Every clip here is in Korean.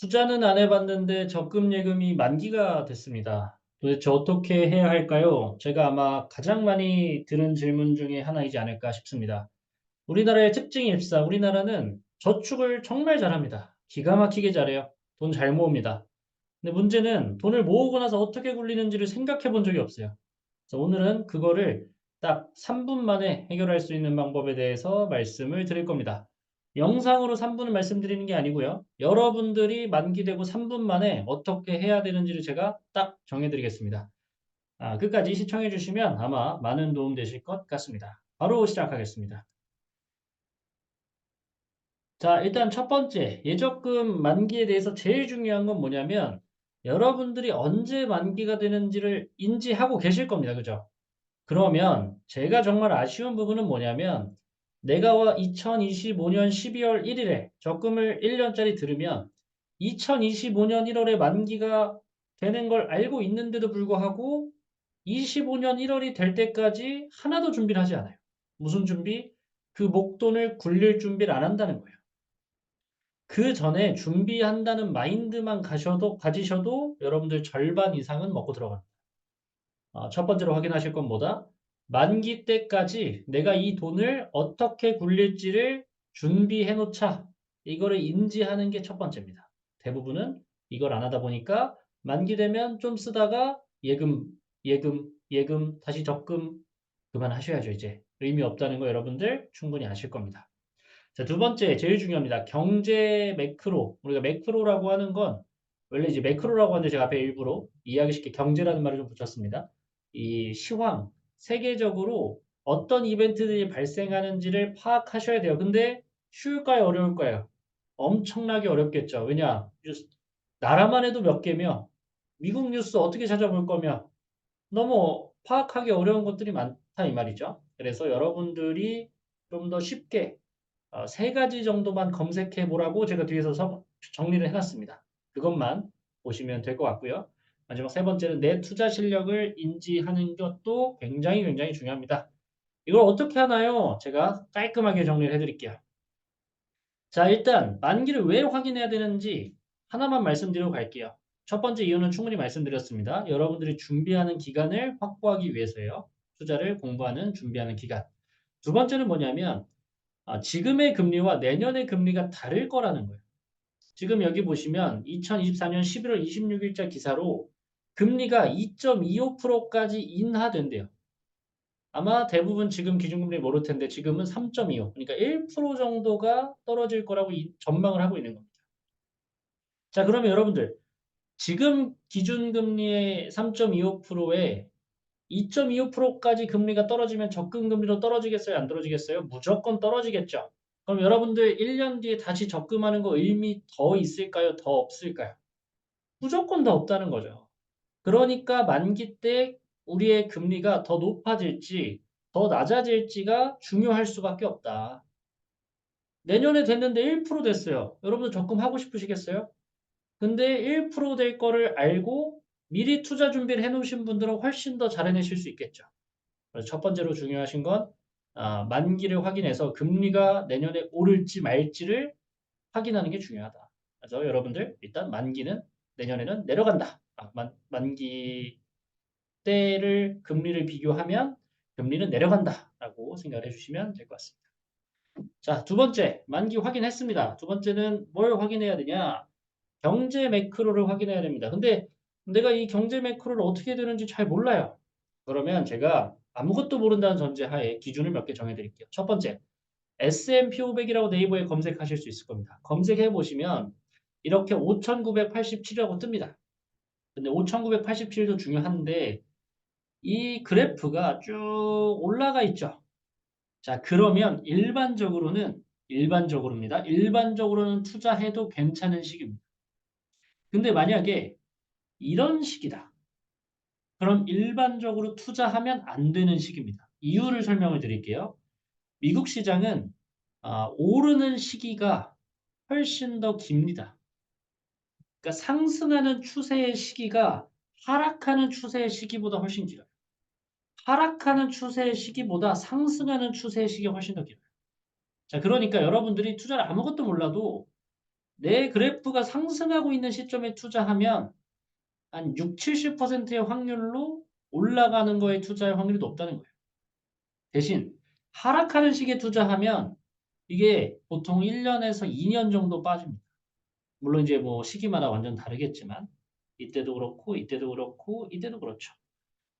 투자는 안 해봤는데 적금 예금이 만기가 됐습니다. 도대체 어떻게 해야 할까요? 제가 아마 가장 많이 들은 질문 중에 하나이지 않을까 싶습니다. 우리나라의 특징이 일사, 우리나라는 저축을 정말 잘합니다. 기가 막히게 잘해요. 돈 잘 모읍니다. 근데 문제는 돈을 모으고 나서 어떻게 굴리는지를 생각해 본 적이 없어요. 그래서 오늘은 그거를 딱 3분 만에 해결할 수 있는 방법에 대해서 말씀을 드릴 겁니다. 영상으로 3분을 말씀드리는 게 아니고요. 여러분들이 만기되고 3분 만에 어떻게 해야 되는지를 제가 딱 정해드리겠습니다. 아, 끝까지 시청해 주시면 아마 많은 도움 되실 것 같습니다. 바로 시작하겠습니다. 자, 일단 첫 번째, 예적금 만기에 대해서 제일 중요한 건 뭐냐면 여러분들이 언제 만기가 되는지를 인지하고 계실 겁니다. 그죠? 그러면 제가 정말 아쉬운 부분은 뭐냐면 내가 2025년 12월 1일에 적금을 1년짜리 들으면 2025년 1월에 만기가 되는 걸 알고 있는데도 불구하고 25년 1월이 될 때까지 하나도 준비를 하지 않아요. 무슨 준비? 그 목돈을 굴릴 준비를 안 한다는 거예요. 그 전에 준비한다는 마인드만 가셔도, 가지셔도 여러분들 절반 이상은 먹고 들어갑니다. 어, 첫 번째로 확인하실 건 뭐다? 만기 때까지 내가 이 돈을 어떻게 굴릴지를 준비해 놓자. 이거를 인지하는 게 첫 번째입니다. 대부분은 이걸 안 하다 보니까 만기 되면 좀 쓰다가 예금, 예금, 예금, 다시 적금 그만하셔야죠, 이제. 의미 없다는 거 여러분들 충분히 아실 겁니다. 자, 두 번째, 제일 중요합니다. 경제 매크로. 우리가 매크로라고 하는 건, 원래 이제 매크로라고 하는데 제가 앞에 일부러 이해하기 쉽게 경제라는 말을 좀 붙였습니다. 이 시황, 세계적으로 어떤 이벤트들이 발생하는지를 파악하셔야 돼요. 근데 쉬울까요? 어려울까요? 엄청나게 어렵겠죠. 왜냐? 뉴스, 나라만 해도 몇 개며, 미국 뉴스 어떻게 찾아볼 거며, 너무 파악하기 어려운 것들이 많다 이 말이죠. 그래서 여러분들이 좀 더 쉽게 어, 세 가지 정도만 검색해 보라고 제가 뒤에서 서- 정리를 해놨습니다. 그것만 보시면 될 것 같고요. 마지막 세 번째는 내 투자 실력을 인지하는 것도 굉장히 굉장히 중요합니다. 이걸 어떻게 하나요? 제가 깔끔하게 정리를 해드릴게요. 자, 일단 만기를 왜 확인해야 되는지 하나만 말씀드리고 갈게요. 첫 번째 이유는 충분히 말씀드렸습니다. 여러분들이 준비하는 기간을 확보하기 위해서예요. 투자를 공부하는 준비하는 기간. 두 번째는 뭐냐면 아, 지금의 금리와 내년의 금리가 다를 거라는 거예요. 지금 여기 보시면 2024년 11월 26일자 기사로 금리가 2.25%까지 인하된대요. 아마 대부분 지금 기준금리 모를 텐데 지금은 3.25. 그러니까 1% 정도가 떨어질 거라고 이- 전망을 하고 있는 겁니다. 자, 그러면 여러분들 지금 기준금리의 3.25%에 2.25%까지 금리가 떨어지면 적금 금리로 떨어지겠어요? 안 떨어지겠어요? 무조건 떨어지겠죠. 그럼 여러분들 1년 뒤에 다시 적금하는 거 의미 더 있을까요? 더 없을까요? 무조건 더 없다는 거죠. 그러니까 만기 때 우리의 금리가 더 높아질지 더 낮아질지가 중요할 수밖에 없다. 내년에 됐는데 1% 됐어요. 여러분들 적금 하고 싶으시겠어요? 근데 1%될 거를 알고 미리 투자 준비를 해놓으신 분들은 훨씬 더 잘 해내실 수 있겠죠. 그래서 첫 번째로 중요하신 건 아, 만기를 확인해서 금리가 내년에 오를지 말지를 확인하는 게 중요하다. 그래서 여러분들 일단 만기는 내년에는 내려간다. 아, 만, 만기 때를 금리를 비교하면 금리는 내려간다라고 생각을 해주시면 될 것 같습니다. 자, 두 번째 만기 확인했습니다. 두 번째는 뭘 확인해야 되냐? 경제 매크로를 확인해야 됩니다. 근데 내가 이 경제 매크로를 어떻게 되는지 잘 몰라요. 그러면 제가 아무것도 모른다는 전제하에 기준을 몇 개 정해드릴게요. 첫 번째, S&P 500이라고 네이버에 검색하실 수 있을 겁니다. 검색해 보시면 이렇게 5,987이라고 뜹니다. 근데 5,987도 중요한데 이 그래프가 쭉 올라가 있죠. 자, 그러면 일반적으로는 일반적으로입니다. 일반적으로는 투자해도 괜찮은 시기입니다. 근데 만약에 이런 시기다. 그럼 일반적으로 투자하면 안 되는 시기입니다. 이유를 설명을 드릴게요. 미국 시장은 아, 오르는 시기가 훨씬 더 깁니다. 그러니까 상승하는 추세의 시기가 하락하는 추세의 시기보다 훨씬 길어요. 하락하는 추세의 시기보다 상승하는 추세의 시기가 훨씬 더 길어요. 자, 그러니까 여러분들이 투자를 아무것도 몰라도 내 그래프가 상승하고 있는 시점에 투자하면 한 6, 70%의 확률로 올라가는 거에 투자할 확률이 높다는 거예요. 대신 하락하는 시기에 투자하면 이게 보통 1년에서 2년 정도 빠집니다. 물론 이제 뭐 시기마다 완전 다르겠지만 이때도 그렇고 이때도 그렇고 이때도 그렇죠.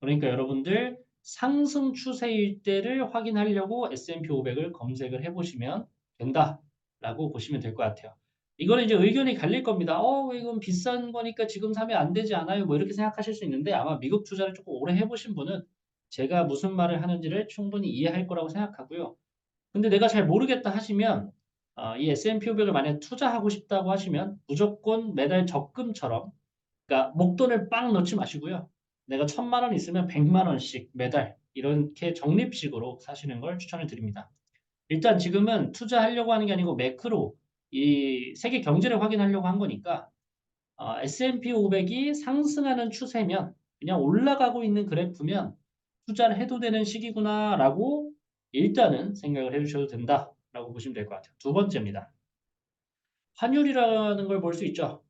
그러니까 여러분들 상승 추세일 때를 확인하려고 S&P 500을 검색을 해보시면 된다라고 보시면 될 것 같아요. 이거는 이제 의견이 갈릴 겁니다. 어, 이건 비싼 거니까 지금 사면 안 되지 않아요? 뭐 이렇게 생각하실 수 있는데 아마 미국 투자를 조금 오래 해보신 분은 제가 무슨 말을 하는지를 충분히 이해할 거라고 생각하고요. 근데 내가 잘 모르겠다 하시면 어, 이 S&P 500을 만약 투자하고 싶다고 하시면 무조건 매달 적금처럼 그러니까 목돈을 빵 넣지 마시고요. 내가 천만 원 있으면 백만 원씩 매달 이렇게 적립식으로 사시는 걸 추천을 드립니다. 일단 지금은 투자하려고 하는 게 아니고 매크로 이 세계 경제를 확인하려고 한 거니까 어, S&P 500이 상승하는 추세면 그냥 올라가고 있는 그래프면 투자를 해도 되는 시기구나라고 일단은 생각을 해주셔도 된다 라고 보시면 될 것 같아요. 두 번째입니다. 환율이라는 걸 볼 수 있죠.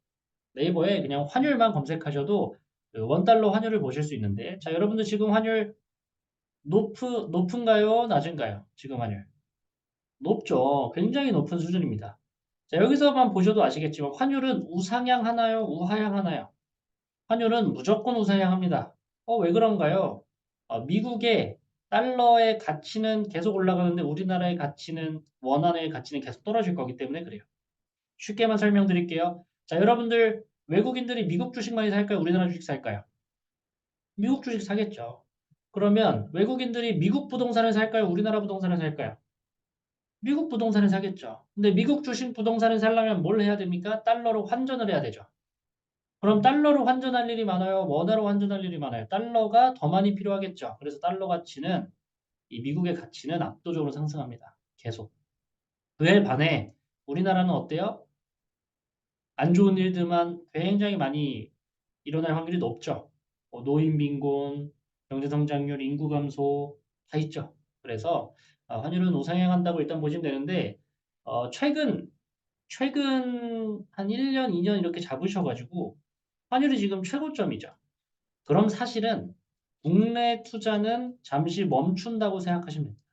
네이버에 그냥 환율만 검색하셔도 그 원달러 환율을 보실 수 있는데 자 여러분들 지금 환율 높, 높은가요? 낮은가요? 지금 환율 높죠. 굉장히 높은 수준입니다. 자 여기서만 보셔도 아시겠지만 환율은 우상향 하나요? 우하향 하나요? 환율은 무조건 우상향합니다. 어, 왜 그런가요? 어, 미국의 달러의 가치는 계속 올라가는데 우리나라의 가치는 원화의 가치는 계속 떨어질 거기 때문에 그래요. 쉽게만 설명드릴게요. 자, 여러분들 외국인들이 미국 주식 많이 살까요? 우리나라 주식 살까요? 미국 주식 사겠죠. 그러면 외국인들이 미국 부동산을 살까요? 우리나라 부동산을 살까요? 미국 부동산을 사겠죠. 근데 미국 주식 부동산을 살려면 뭘 해야 됩니까? 달러로 환전을 해야 되죠. 그럼 달러로 환전할 일이 많아요? 원화로 환전할 일이 많아요? 달러가 더 많이 필요하겠죠. 그래서 달러 가치는 이 미국의 가치는 압도적으로 상승합니다. 계속. 그에 반해 우리나라는 어때요? 안 좋은 일들만 굉장히 많이 일어날 확률이 높죠. 뭐 노인 빈곤, 경제 성장률, 인구 감소 다 있죠. 그래서 어, 환율은 우상향한다고 일단 보시면 되는데 어, 최근 최근 한 1년, 2년 이렇게 잡으셔가지고 환율이 지금 최고점이죠. 그럼 사실은 국내 투자는 잠시 멈춘다고 생각하시면 됩니다.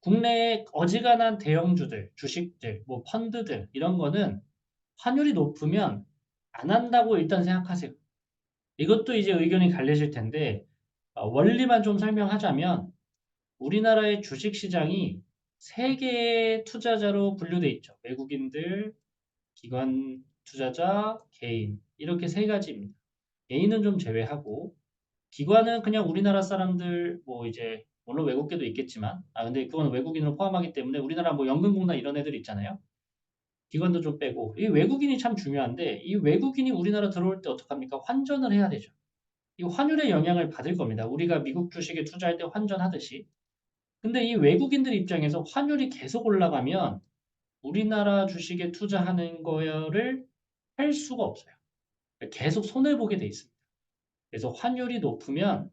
국내의 어지간한 대형주들, 주식들, 뭐 펀드들 이런 거는 환율이 높으면 안 한다고 일단 생각하세요. 이것도 이제 의견이 갈리실 텐데 어, 원리만 좀 설명하자면 우리나라의 주식시장이 세 개의 투자자로 분류돼 있죠. 외국인들, 기관 투자자, 개인 이렇게 세 가지입니다. 개인은 좀 제외하고 기관은 그냥 우리나라 사람들 뭐 이제 물론 외국계도 있겠지만 아 근데 그건 외국인을 포함하기 때문에 우리나라 뭐 연금공단 이런 애들 있잖아요. 기관도 좀 빼고 이 외국인이 참 중요한데 이 외국인이 우리나라 들어올 때 어떡합니까? 환전을 해야 되죠. 이 환율의 영향을 받을 겁니다. 우리가 미국 주식에 투자할 때 환전하듯이. 근데 이 외국인들 입장에서 환율이 계속 올라가면 우리나라 주식에 투자하는 거를 할 수가 없어요. 계속 손해보게 돼 있습니다. 그래서 환율이 높으면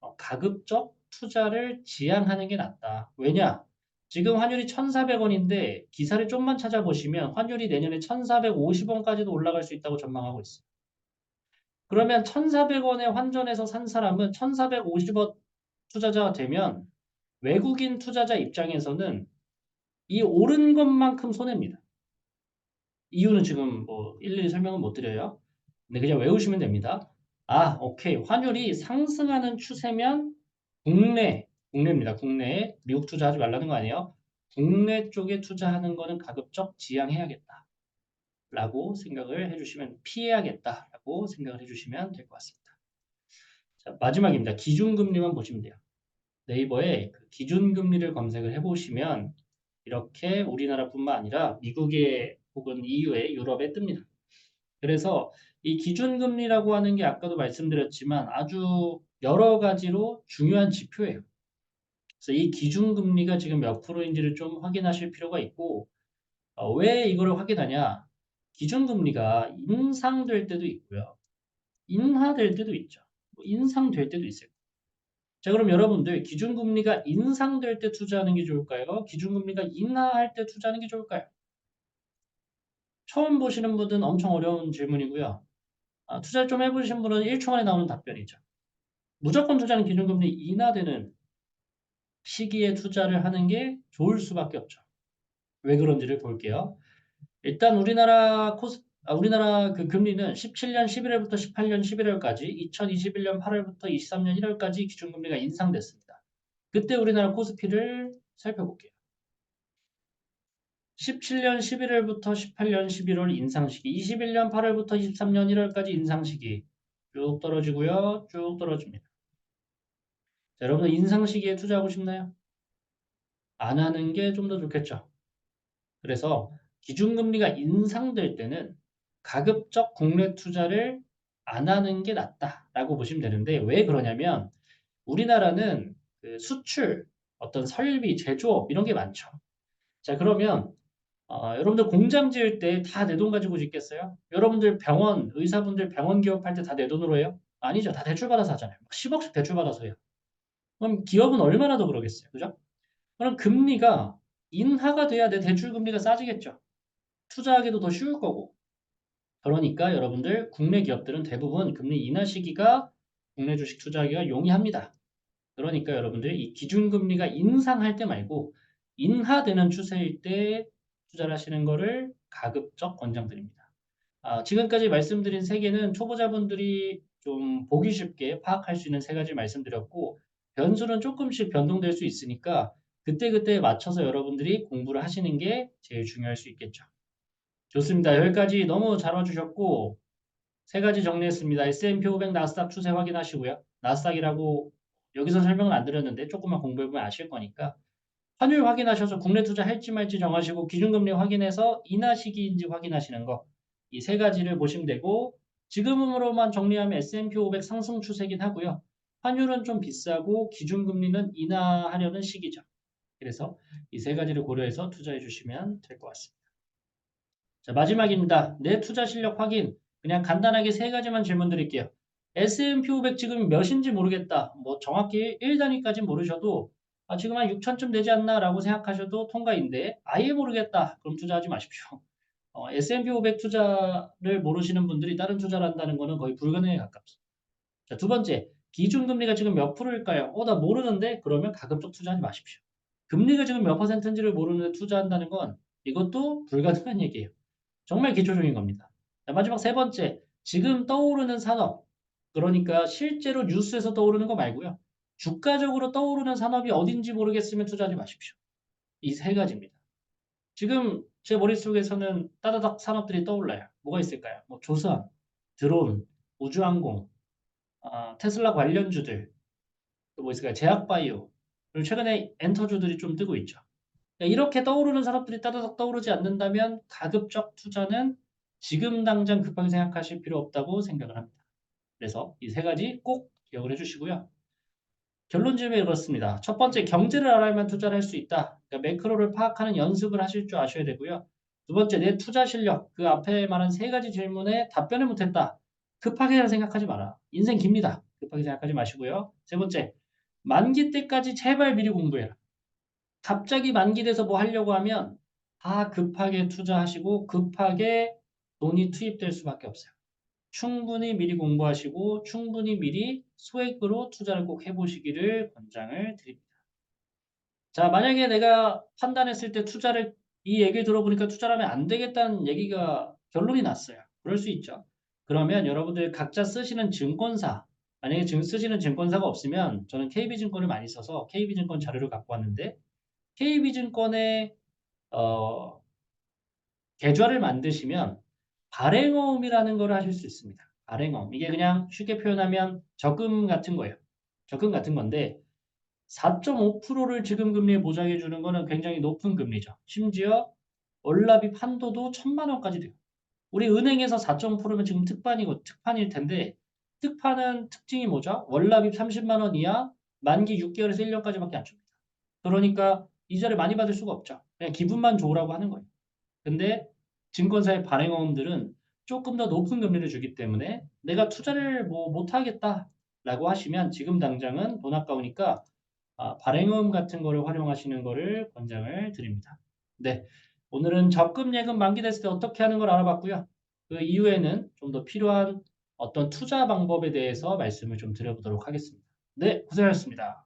어, 가급적 투자를 지양하는 게 낫다. 왜냐? 지금 환율이 1,400원인데 기사를 좀만 찾아보시면 환율이 내년에 1,450원까지도 올라갈 수 있다고 전망하고 있어요. 그러면 1,400원에 환전해서 산 사람은 1,450원 투자자가 되면 외국인 투자자 입장에서는 이 오른 것만큼 손해입니다. 이유는 지금 뭐 일일이 설명은 못 드려요. 근데 그냥 외우시면 됩니다. 아, 오케이. 환율이 상승하는 추세면 국내, 국내입니다. 국내에 미국 투자하지 말라는 거 아니에요. 국내 쪽에 투자하는 거는 가급적 지양해야겠다. 라고 생각을 해주시면, 피해야겠다. 라고 생각을 해주시면 될 것 같습니다. 자, 마지막입니다. 기준금리만 보시면 돼요. 네이버에 그 기준금리를 검색을 해보시면 이렇게 우리나라뿐만 아니라 미국의 혹은 EU의 유럽에 뜹니다. 그래서 이 기준금리라고 하는 게 아까도 말씀드렸지만 아주 여러 가지로 중요한 지표예요. 그래서 이 기준금리가 지금 몇 프로인지를 좀 확인하실 필요가 있고 어, 왜 이거를 확인하냐? 기준금리가 인상될 때도 있고요. 인하될 때도 있죠. 뭐 인상될 때도 있어요. 자, 그럼 여러분들 기준금리가 인상될 때 투자하는 게 좋을까요? 기준금리가 인하할 때 투자하는 게 좋을까요? 처음 보시는 분은 엄청 어려운 질문이고요. 아, 투자를 좀 해보신 분은 1초 만에 나오는 답변이죠. 무조건 투자는 기준금리 인하되는 시기에 투자를 하는 게 좋을 수밖에 없죠. 왜 그런지를 볼게요. 일단 우리나라 코스 아, 우리나라 그 금리는 17년 11월부터 18년 11월까지 2021년 8월부터 23년 1월까지 기준금리가 인상됐습니다. 그때 우리나라 코스피를 살펴볼게요. 17년 11월부터 18년 11월 인상 시기, 21년 8월부터 23년 1월까지 인상 시기 쭉 떨어지고요. 쭉 떨어집니다. 자, 여러분 인상 시기에 투자하고 싶나요? 안 하는 게 좀 더 좋겠죠. 그래서 기준금리가 인상될 때는 가급적 국내 투자를 안 하는 게 낫다라고 보시면 되는데 왜 그러냐면 우리나라는 그 수출, 어떤 설비, 제조업 이런 게 많죠. 자 그러면 어, 여러분들 공장 지을 때 다 내 돈 가지고 짓겠어요? 여러분들 병원, 의사분들 병원 기업할 때 다 내 돈으로 해요? 아니죠. 다 대출 받아서 하잖아요. 10억씩 대출 받아서 해요. 그럼 기업은 얼마나 더 그러겠어요? 그죠? 그럼 금리가 인하가 돼야 내 대출 금리가 싸지겠죠. 투자하기도 더 쉬울 거고. 그러니까 여러분들 국내 기업들은 대부분 금리 인하 시기가 국내 주식 투자하기가 용이합니다. 그러니까 여러분들 이 기준금리가 인상할 때 말고 인하되는 추세일 때 투자를 하시는 거를 가급적 권장드립니다. 아, 지금까지 말씀드린 세 개는 초보자분들이 좀 보기 쉽게 파악할 수 있는 세 가지 말씀드렸고 변수는 조금씩 변동될 수 있으니까 그때그때 맞춰서 여러분들이 공부를 하시는 게 제일 중요할 수 있겠죠. 좋습니다. 여기까지 너무 잘 와주셨고 세 가지 정리했습니다. S&P 500 나스닥 추세 확인하시고요. 나스닥이라고 여기서 설명을 안 드렸는데 조금만 공부해보면 아실 거니까 환율 확인하셔서 국내 투자 할지 말지 정하시고 기준금리 확인해서 인하 시기인지 확인하시는 거 이 세 가지를 보시면 되고 지금으로만 정리하면 S&P 500 상승 추세긴 하고요. 환율은 좀 비싸고 기준금리는 인하하려는 시기죠. 그래서 이 세 가지를 고려해서 투자해 주시면 될 것 같습니다. 자, 마지막입니다. 내 투자 실력 확인. 그냥 간단하게 세 가지만 질문 드릴게요. S&P 500 지금 몇인지 모르겠다. 뭐 정확히 1단위까지 모르셔도 아, 지금 한 6천쯤 되지 않나 라고 생각하셔도 통과인데 아예 모르겠다. 그럼 투자하지 마십시오. 어, S&P 500 투자를 모르시는 분들이 다른 투자를 한다는 거는 거의 불가능에 가깝습니다. 자, 두 번째, 기준금리가 지금 몇 프로일까요? 어, 나 모르는데? 그러면 가급적 투자하지 마십시오. 금리가 지금 몇 퍼센트인지를 모르는데 투자한다는 건 이것도 불가능한 얘기예요. 정말 기초적인 겁니다. 자, 마지막 세 번째, 지금 떠오르는 산업. 그러니까 실제로 뉴스에서 떠오르는 거 말고요. 주가적으로 떠오르는 산업이 어딘지 모르겠으면 투자하지 마십시오. 이 세 가지입니다. 지금 제 머릿속에서는 따다닥 산업들이 떠올라요. 뭐가 있을까요? 뭐 조선, 드론, 우주항공, 아, 테슬라 관련주들, 또 뭐 있을까요? 제약바이오, 그리고 최근에 엔터주들이 좀 뜨고 있죠. 이렇게 떠오르는 산업들이 따다닥 떠오르지 않는다면 가급적 투자는 지금 당장 급하게 생각하실 필요 없다고 생각을 합니다. 그래서 이 세 가지 꼭 기억을 해주시고요. 결론 지으면 이렇습니다. 첫 번째, 경제를 알아야만 투자를 할 수 있다. 그러니까 매크로를 파악하는 연습을 하실 줄 아셔야 되고요. 두 번째, 내 투자 실력. 그 앞에 말한 세 가지 질문에 답변을 못했다. 급하게 생각하지 마라. 인생 깁니다. 급하게 생각하지 마시고요. 세 번째, 만기 때까지 제발 미리 공부해라. 갑자기 만기 돼서 뭐 하려고 하면 다 급하게 투자하시고 급하게 돈이 투입될 수밖에 없어요. 충분히 미리 공부하시고 충분히 미리 소액으로 투자를 꼭 해보시기를 권장을 드립니다. 자, 만약에 내가 판단했을 때 투자를 이 얘기를 들어보니까 투자를 하면 안 되겠다는 얘기가 결론이 났어요. 그럴 수 있죠. 그러면 여러분들 각자 쓰시는 증권사 만약에 지금 쓰시는 증권사가 없으면 저는 KB증권을 많이 써서 KB증권 자료를 갖고 왔는데 KB증권의 어, 계좌를 만드시면 발행어음이라는 걸 하실 수 있습니다. 발행어음. 이게 그냥 쉽게 표현하면 적금 같은 거예요. 적금 같은 건데 4.5%를 지금 금리에 보장해 주는 거는 굉장히 높은 금리죠. 심지어 월납이 판도도 천만 원까지 돼요. 우리 은행에서 4.5%면 지금 특판이고 특판일 텐데 특판은 특징이 뭐죠? 월납이 30만 원 이하 만기 6개월에서 1년까지밖에 안 줍니다. 그러니까 이자를 많이 받을 수가 없죠. 그냥 기분만 좋으라고 하는 거예요. 근데 증권사의 발행어음들은 조금 더 높은 금리를 주기 때문에 내가 투자를 뭐 못하겠다라고 하시면 지금 당장은 돈 아까우니까 아, 발행어음 같은 거를 활용하시는 거를 권장을 드립니다. 네. 오늘은 적금 예금 만기 됐을 때 어떻게 하는 걸 알아봤고요. 그 이후에는 좀 더 필요한 어떤 투자 방법에 대해서 말씀을 좀 드려보도록 하겠습니다. 네, 고생하셨습니다.